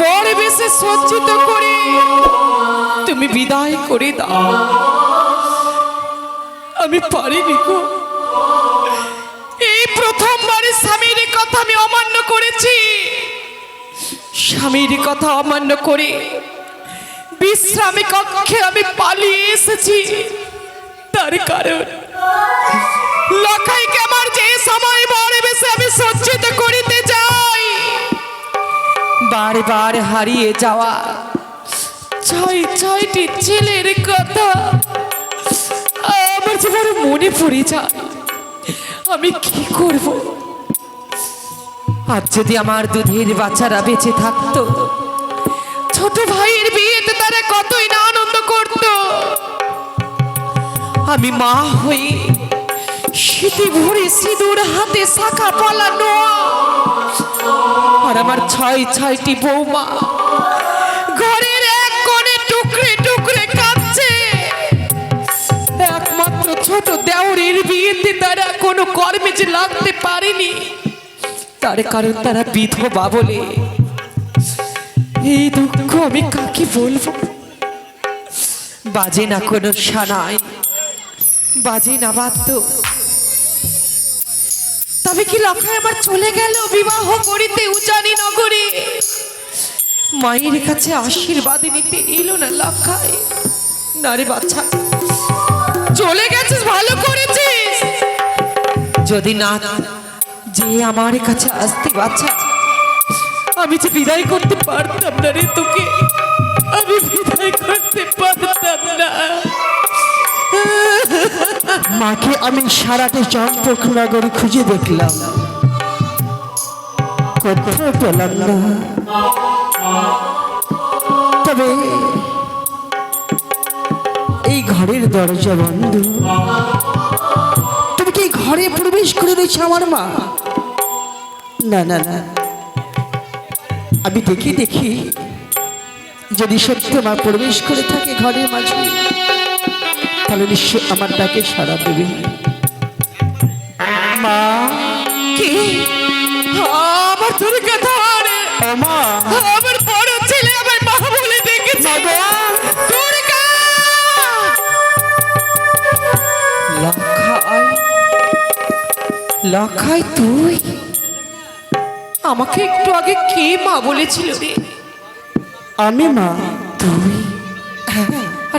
বড় বেশে সজ্জিত করে। তুমি বিদায় করে দাও। আমি পারিনি গো। এই প্রথমবার স্বামীর কথা আমি অমান্য করেছি। স্বামীর কথা অমান্য করে বিশ্রামী কক্ষে আমি পালিয়ে এসেছি। তার কারণ, লখাইকে আমার যে সময় বড় বেশি আমি সজ্জিত করিতে বারবার হারিয়ে যাওয়া। ছয়, ছয়টি ছেলের কথা আমার যে মনে পড়ে যায়। আমি কি করব? আর যদি আমার দুধের বাচ্চারা বেঁচে থাকতো, ছোট ভাইয়ের বিয়েতে তারা কতই না আনন্দ করত। আমি মা হয়ে শীতে ভরে সিঁদুর হাতে শাখা পলানো। আর আমার ছয় ছয়টি বৌমা। ঘরের এক কোণে টুকরে টুকরে কাঁদছে। একমাত্র ছোট দেওরের বিয়েতে তারা কোনো কর্মে যে লাগতে পারেনি। তার কারণ তারা বিধবা বলে। এই দুঃখ আমি কাকে বলব? বাজে না কোনো সানাই। বাজে না বাদ্য। তবে কি লখায় আমার চলে গেল বিবাহ করিতে উজানি নগরে? মায়ের কাছে আশীর্বাদ নিতে এলো না লখায় না রে বাচ্চা চলে গেছিস, ভালো করেছিস। যদি না, যে আমার কাছে আসতে বাচ্চা আমি যে বিদায় করতে পারতাম না রে তোকে, আমি বিদায় করতে পারতাম না। মাকে আমি সারাটা চম্পকনগর খুঁজে দেখলাম। কোথাও পেলাম না। তবে এই ঘরের দরজা বন্ধ। তুমি কি ঘরে প্রবেশ করে রয়েছে আমার মা? না না না। আমি দেখি দেখি যদি সত্য মা প্রবেশ করে থাকে ঘরের মাঝে তাহলে নিশ্চয় আমার ডাকে সাড়া দেবে। মা কি? আমার তোর কথা মা। আমার বড় ছেলে আমার মা বলে ডেকেছে। দুর্গা! লখাই লখাই তুই আমাকে একটু আগে কে মা বলেছিল রে? আমি মা। তুই।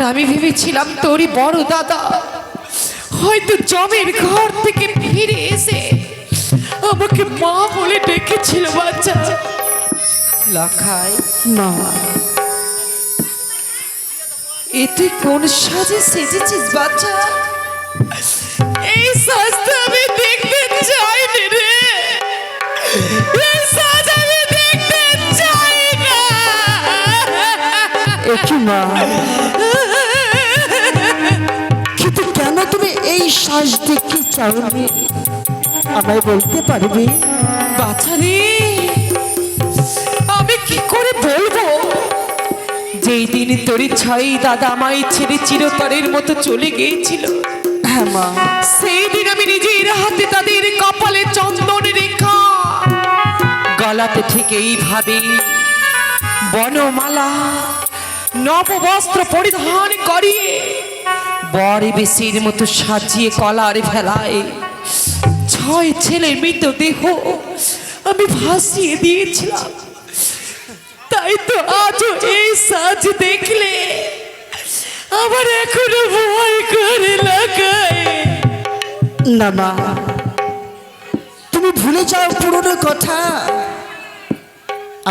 আর আমি ভেবেছিলাম তোরই বড় দাদা। হয়তো জমের ঘর থেকে ফিরে এসে আমাকে মা বলে ডেকেছিল বাচ্চা। লাখাই। মা এ তুই কোন সাজে সেজেছিস বাচ্চা? এই সাজটা আমি দেখতে চাইনি রে। এই সাজ আমি দেখতে চাই না। একই মা। তুমি এই শ্বাস দেখতে চাওনি আমায় বলতে পারবে? বাছারে আমি কি করে বলব? যেই দিন তোর ছয় দাদা আমায় ছেড়ে চিরতরের মতো চলে গিয়েছিল হ্যাঁ মা। সেই দিন আমি নিজের হাতে তাদের কপালে চন্দন রেখা গলাতে ঠিক এইভাবে বনমালা নববস্ত্র পরিধান করিয়ে বড় বেশির মতো সাজিয়ে কলার ভেলায়। ছয় ছেলের মৃতদেহ আমি ভাসিয়ে দিয়েছিলাম। তাই তো আজও এই সাজ দেখলে আমার এখনও ভয় করে লাগায় না মা, তুমি ভুলে যাও পুরনো কথা।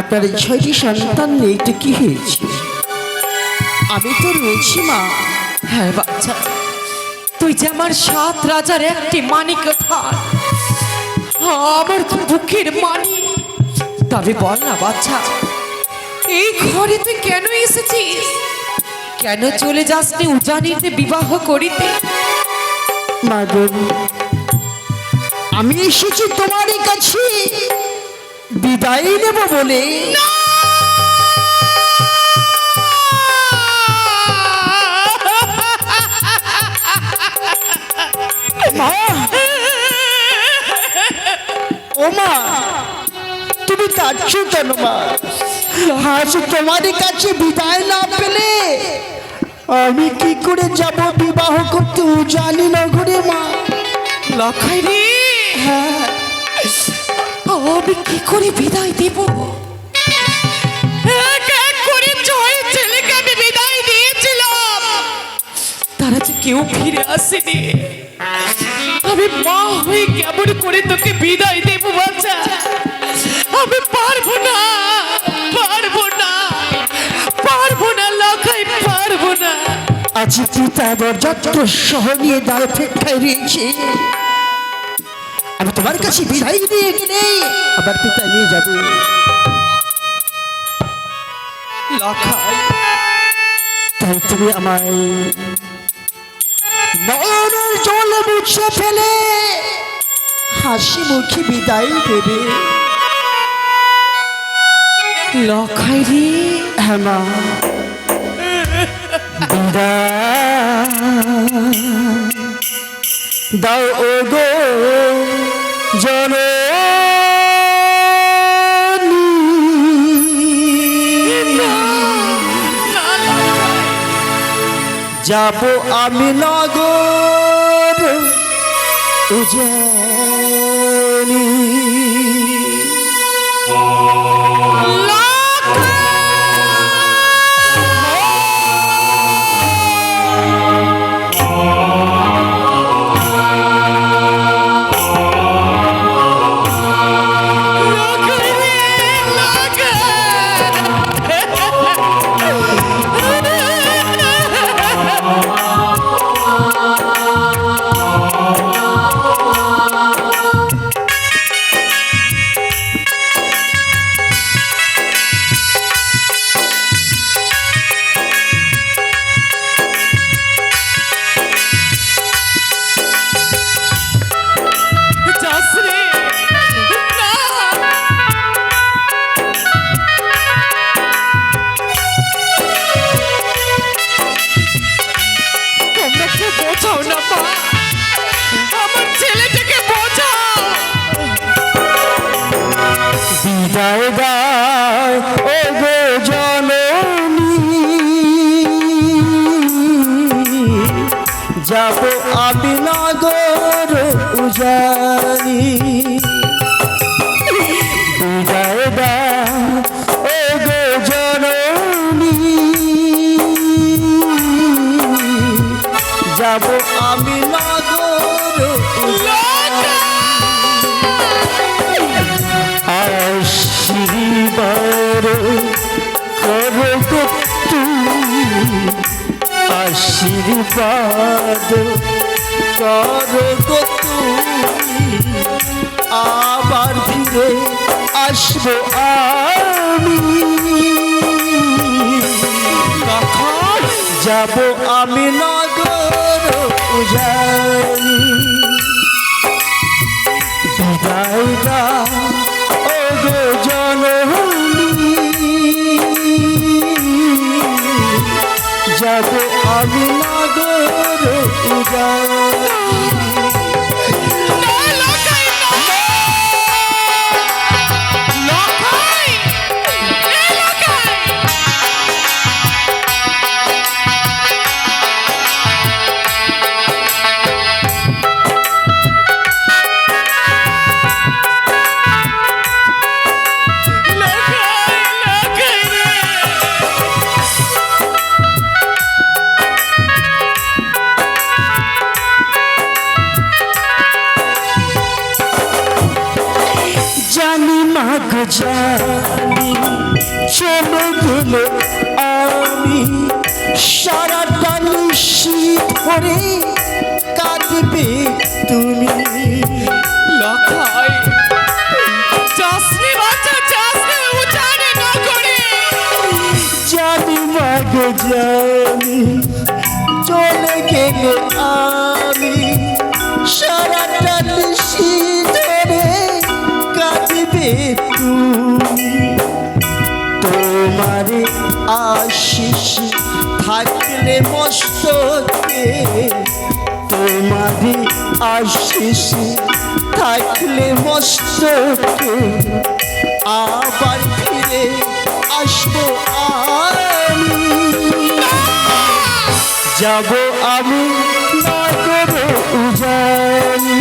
আপনার ছয়টি সন্তান নেই তো কি হয়েছে? আমি তো রয়েছি মা। হ্যাঁ বাচ্চা তুই যে আমার সাত রাজার একটি মানিক আমার তো বুকের মানি তবে বল না বাচ্চা এই ঘরে তুই কেন এসেছিস? কেন চলে যাসনি উজানিতে বিবাহ করিতে? আমি এসেছি তোমারই কাছে। বিদায় নেব বলে। মা। ও মা তুমি কাঁদছো কেন মা? আজ তোমারই কাছে বিদায় না পেলে আমি কি করে যাব বিবাহ করতে জানি নগরে মা? লখাই রে হ্যাঁ আমি কি করে বিদায় দেব? তারা যে কেউ ফিরে আসেনি। আমি মা হয়ে কেমন করে তোকে বিদায় দেব বাচ্চা? আমি পারব না পারব না পারব না লখাই পারব না। আজ পিতা বরযাত্র সহ নিয়ে দ্বার অপেক্ষায় রয়েছে। আমি তোমার কাছে বিদায় দিয়ে গেলে আবার পিতা নিয়ে যাবে। লখাই তাই তুমি আমায় নয়নের জল মুছে ফেলে। হাসি মুখে বিদায় দেবে লখাই রে হ্যাঁ দাও ও গো জন যাব আমি নগর উজানি যাব আমি উজানি আশীর্বাদ করো গো তুমি। আবার ফিরে আসব আমি। যাব আমি নগর উজানি বিদায় দাও ও গো উজানি গো জানি চলে গেলে আমি সারাটা নিশীত ধরে কাঁদবে তুমি। করে। জানি মাগো জানি চলে গেলে আমি আশিস থাকলে মস্তকে তোমার আশিস থাকলে মস্তকে, আবার ফিরে আসব আমি। যাব আমি না করো জানি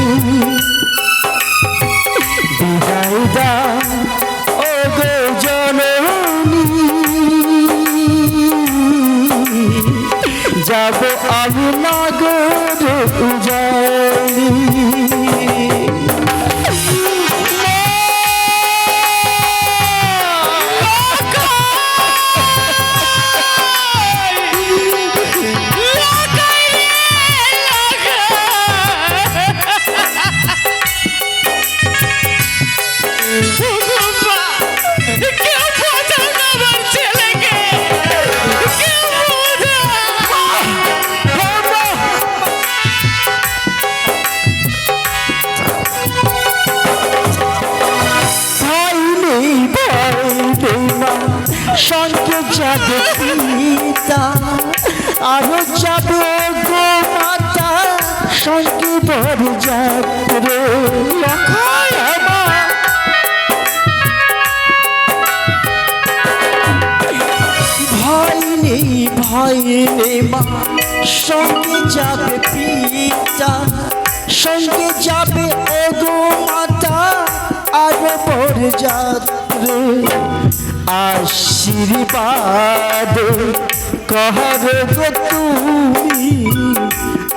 সঙ্গে যাবে পিতা। আরও যাবে গো মাতা সঙ্গে বড় যাবে ভয় মা। সঙ্গে যাবে পিতা, সঙ্গে যাবে ওগো মাতা, আর বড় যাত্রে। আশীর্বাদ কহর গো তুমি।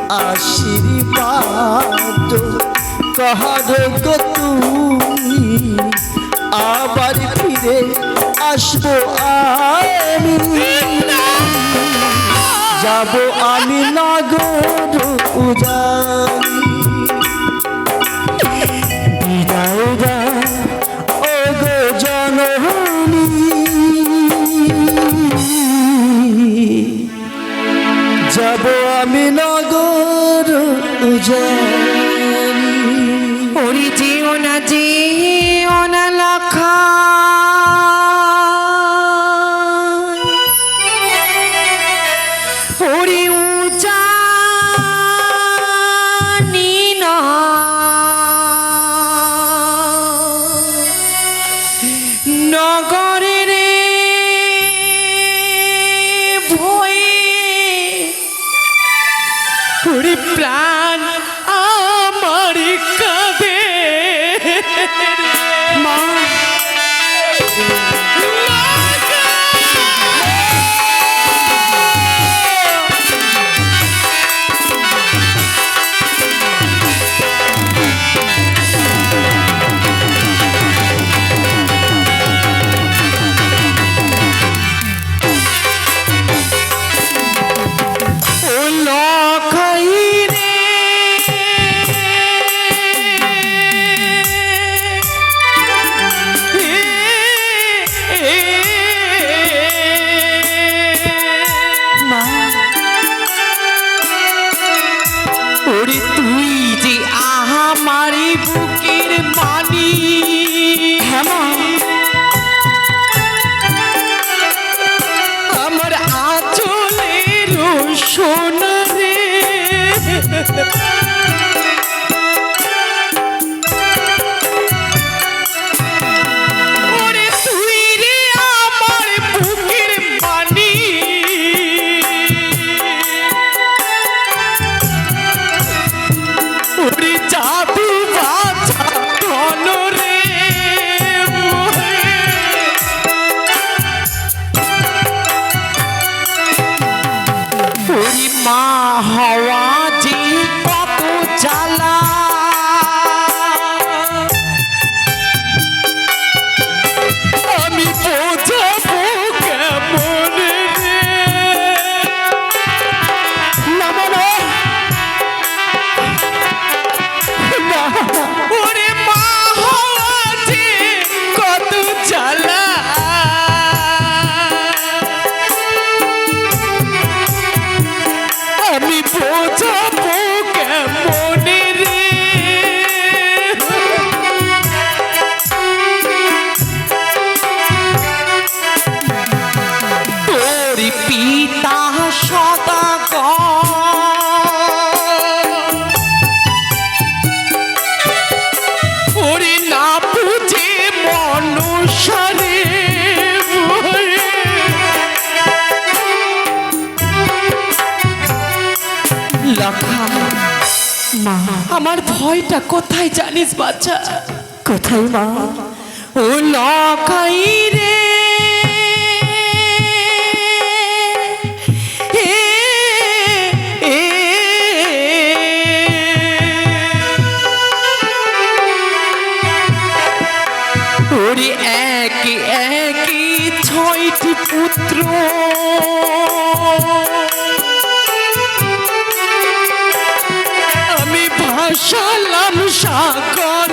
আশীর্বাদ কহর গো তুমি। আবার ফিরে আসব আমি। যাব আমি নগর উজানি যাব আমি নগর আমার ভয়টা কোথায় জানিস বাচ্চা কোথায় মা? ও লকাই ভাসালাম সাগরে।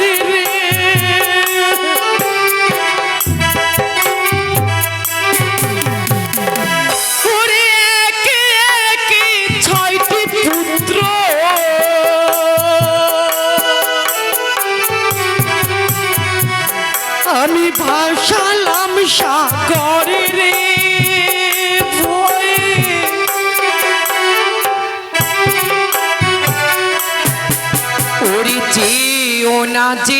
না যেও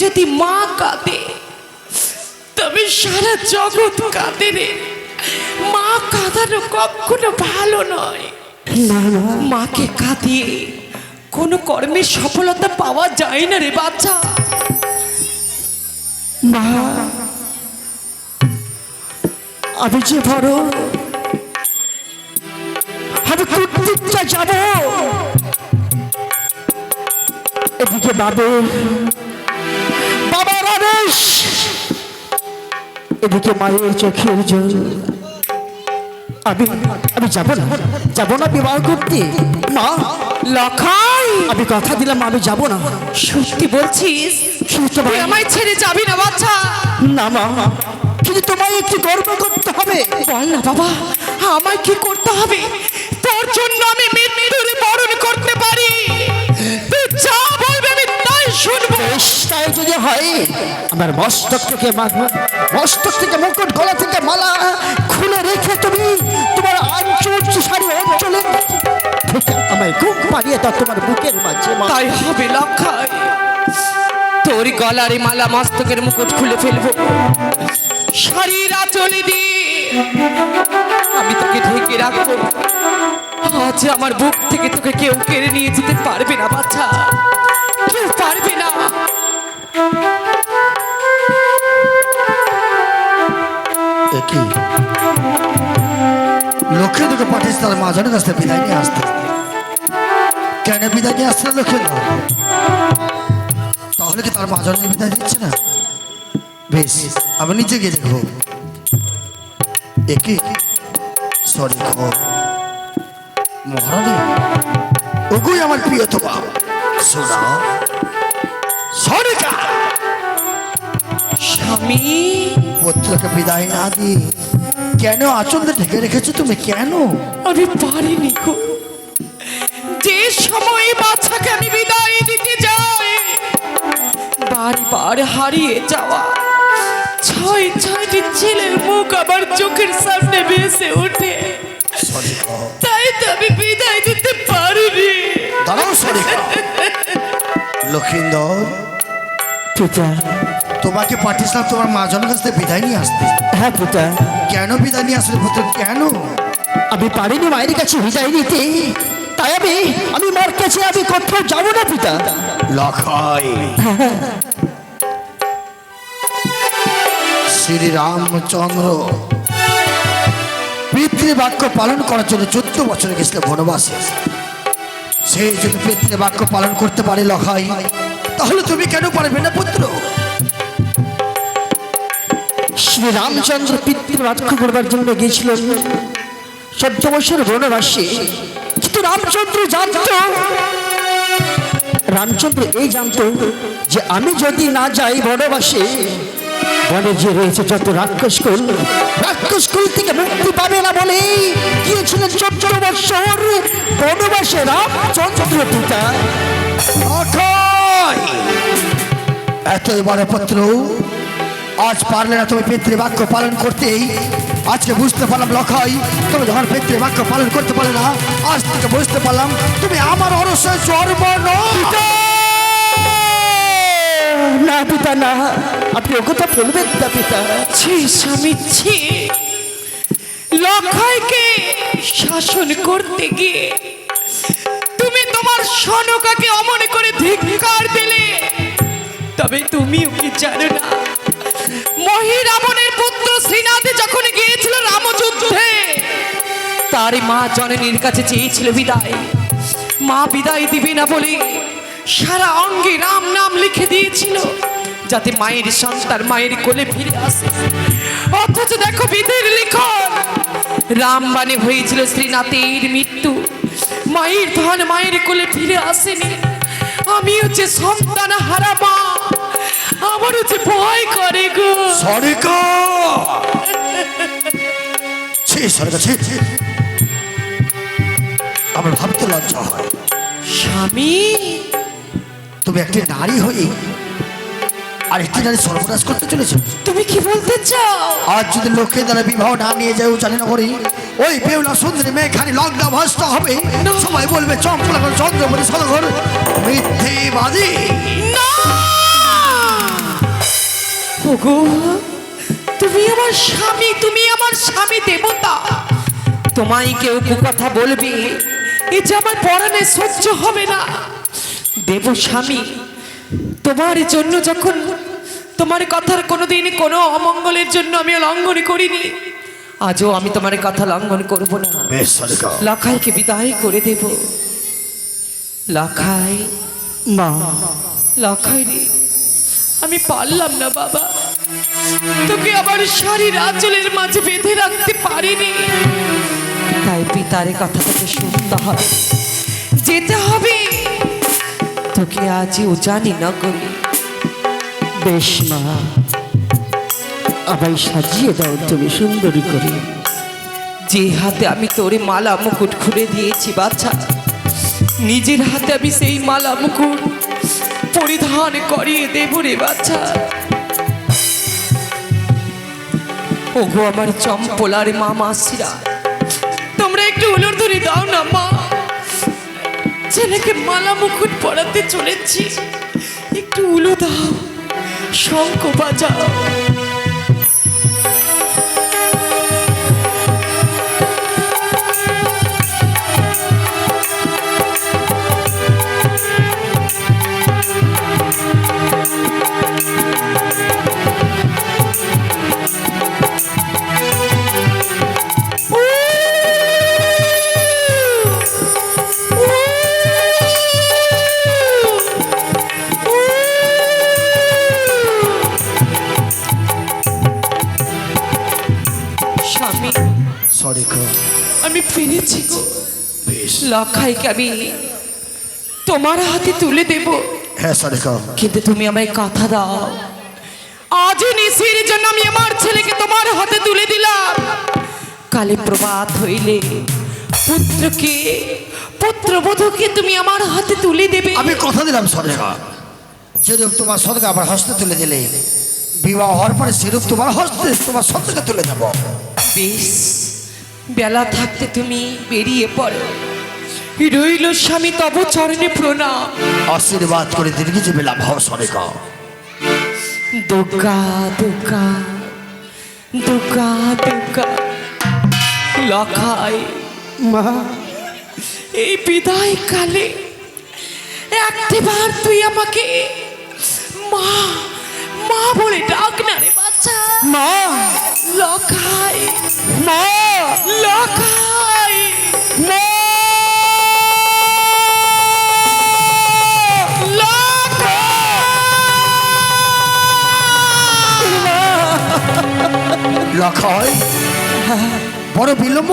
যদি মা কাঁদে তবে সারা জগৎ কাঁদে রে। মা কাঁদানো কখনো ভালো নয়। মাকে কাঁদিয়ে কোনো কর্মের সফলতা পাওয়া যায় না রে বাচ্চা। মা আমি যে বড় আমি কুদ্দুকটা যাব এদিকে বাবু আদেশ এদিকে মায়ের চোখের জল। আমি আমি যাব না যাব না বিবাহ করতে। মা লখাই। আমি কথা দিলাম আমি যাব না। সত্যি বলছিস? তুই আমায় ছেড়ে যাবি না বাচ্চা। না মা। কিন্তু তোমায় একটু গর্ব করতে হবে। বল না বাবা আমায় কি করতে হবে? তোর জন্য আমি মৃত্যুর বরণ হয়। আমার মস্তক থেকে মস্তক থেকে মুকুট গলা থেকে মালা খুলে রেখে তুমি তোমার আঞ্চল শাড়ি অঞ্চলে আমায় ঘুম পাড়িয়ে দাও তোমার বুকের মাঝে। তাই হবে লক্ষাই তোর গলারে মালা মস্তকের মুকুট খুলে ফেলব। শাড়ির আঁচলে দিয়ে আমি তোকে ঢেকে রাখব। আজ আমার বুক থেকে তোকে কেউ কেড়ে নিয়ে যেতে পারবে না বাচ্চা লক্ষ্যে দুটো পাঠিয়েছে তার মাঝনের কাছ থেকে বিদায় নিয়ে আসতে। কেন বিদায় নিয়ে আসছে না লক্ষ্যেন্দ্র তাহলে কি তার মাঝনে বিদায় দিচ্ছে না? বেশ আমি নিচে গিয়ে দেখব। একে সরি মহারানী ওগুই আমার প্রিয় তো বাপ শোনা। সরিকা স্বামী! পুত্রকে বিদায় না দিয়ে কেন? আচন্দে ঢেকে রেখেছো তুমি কেন? আমি পারিনি গো। যে সময় বাচ্চাকে আমি বিদায় দিতে যাই বারবার হারিয়ে যাওয়া ছয় ছয়টি ছেলের মুখ আমার চোখের সামনে ভেসে ওঠে। তাই তো আমি বিদায় দিতে পারিনি। লক্ষিন্দর। পিতা তোমাকে পাঠিয়েছিলাম তোমার মাঝনের কাছ থেকে বিদায় নিয়ে আসতে। হ্যাঁ পিতা। কেন বিদায় নিয়ে আসলে পুত্র কেন? আমি পারিনি মায়ের কাছে বিদায় নিতে। তাই আমি আমি মার কাছে আমি কোথাও যাব না পিতা। শ্রী রামচন্দ্র পিতৃবাক্য পালন করার জন্য চোদ্দ বছরে গেছিল বনবাসে। সেই জন্য পিতৃবাক্য পালন করতে পারে লখাই তাহলে তুমি কেন পারবে না পুত্র? শ্রী রামচন্দ্র পিতৃ পিতৃবাক্য করবার জন্য গিয়েছিলেন। চোদ্দ বছর বনবাসে। কিন্তু রামচন্দ্র জানত, রামচন্দ্র এই জানত যে আমি যদি না যাই বনবাসে, বনে যে রয়েছে যত রাক্ষস কুল। রাক্ষস কুল থেকে মুক্তি পাবে না বলে গিয়েছিলেন চোদ্দ বছর বনবাসে রামচন্দ্র পিতা। এত বড় পুত্র আজ পারলে না তুমি পিতৃবাক্য পালন করতেই। আজকে বুঝতে পারলাম লখাই তুমি যখন পিতৃবাক্য পালন করতে পারলে না আজ থেকে বুঝতে পারলাম তুমি আমার অরসে জন্ম না পিতা না। আপনি ও কথা বলবেন না পিতা। ছি স্বামী ছি। লক্ষয়কে শাসন করতে গিয়ে। তুমি তোমার সনকাকে অমনে করে ধিক্কার দিলে। তবে তুমিও কি জানো না? মহিরাবণের পুত্র শ্রীনাথে যখন গিয়েছিল রামযুদ্ধে, তার মা জননীর কাছে চেয়েছিল বিদায়। মা বিদায় দিবে না বলে সারা অঙ্গে রাম নাম লিখে দিয়েছিল, যাতে মায়ের সন্তান মায়ের কোলে ফিরে আসে। অথচ দেখো বিধির লিখন, রাম বানে হয়েছিল শ্রীনাথের মৃত্যু। মায়ের ধন মায়ের কোলে ফিরে আসেনি। আমি হচ্ছে সন্তান হারা মা আমার হচ্ছে ভয় করে গো। সরিকা ছি সরিকা ছি। ছি। আমার ভাবতে লজ্জা হয়। স্বামী। তুমি একটি নারী হয়ে আর একটি নারী সর্বনাশ করতে চলেছে? তুমি কি বলতে চাও? আজ যদি লোকে দ্বারা বিবাহ না নিয়ে যায় জানি না করি ওই বেউলা সুন্দরী মেয়ে খানি লগ্ন ভস্ত হবে। সবাই বলবে চম্পলাগর চন্দ্রপতি সদঘর মিথ্যেবাদী। না! ওগো তুমি আমার স্বামী তুমি আমার স্বামী দেবতা। তোমায় কেউ কথা বলবে এ যে আমার পরাণে সহ্য হবে না। দেব স্বামী তোমার জন্য যখন তোমার কথার কোনোদিন কোনো অমঙ্গলের জন্য আমি লঙ্ঘন করিনি আজও আমি তোমার কথা লঙ্ঘন করব না। লাখাইকে বিদায় করে দেব। লাখাই মা লাখাই রে। আমি পারলাম না, বাবা। তোকে আমার শাড়ির আঁচলের মাঝে বেঁধে রাখতে পারিনি। তাই পিতারে কথা তোকে শুনতে হবে। যেতে হবে। তোকে আজও জানি না করি বেশ, মা। আবার সাজিয়ে দাও তুমি সুন্দরী করে। যে হাতে আমি তোরে মালা মুকুট খুলে দিয়েছি বাচ্চা নিজের হাতে আমি সেই মালা মুকুট পরিধান করিয়ে দেব রে বাচ্চা ওগো আমার চম্পলার মা মাসিরা তোমরা একটু উলুর ধরে দাও না মা। ছেলেকে মালা মুকুট পড়াতে চলেছি, একটু উলু দাও, শঙ্খ বাজাও। ফিরেছি গো। বেশ লখাইকে আমি তোমার হাতে তুলে দেব। হ্যাঁ সরিকা কিন্তু তুমি আমায় কথা দাও। আজ নিশির জন্য আমি আমার ছেলেকে তোমার হাতে তুলে দিলাম। কালে প্রভাত হইলে পুত্রকে পুত্রবধূকে তুমি আমার হাতে তুলে দেবে। আমি কথা দিলাম সরিকা যেরূপ তোমার সদকে আবার হস্তে তুলে দিলে বিবাহ হওয়ার পরে সেরূপ তোমার হস্তে তোমার সদকে তুলে দেবো। বেশ। বেলা থাকতে তুমি বেরিয়ে পড়ো। রইল স্বামী তব চরণে প্রণাম। আশীর্বাদ করে দীর্ঘ জীবে লাভ হও সরিকা দুর্গা দুর্গা দুর্গা দুর্গা লখাই মা এই বিদায় কালে একটিবার তুই আমাকে মা মা বলে ডাক না। রে বাচ্চা। মা। লখাই। মা। লখাই। মা। লক্ষয় বড় বিলম্ব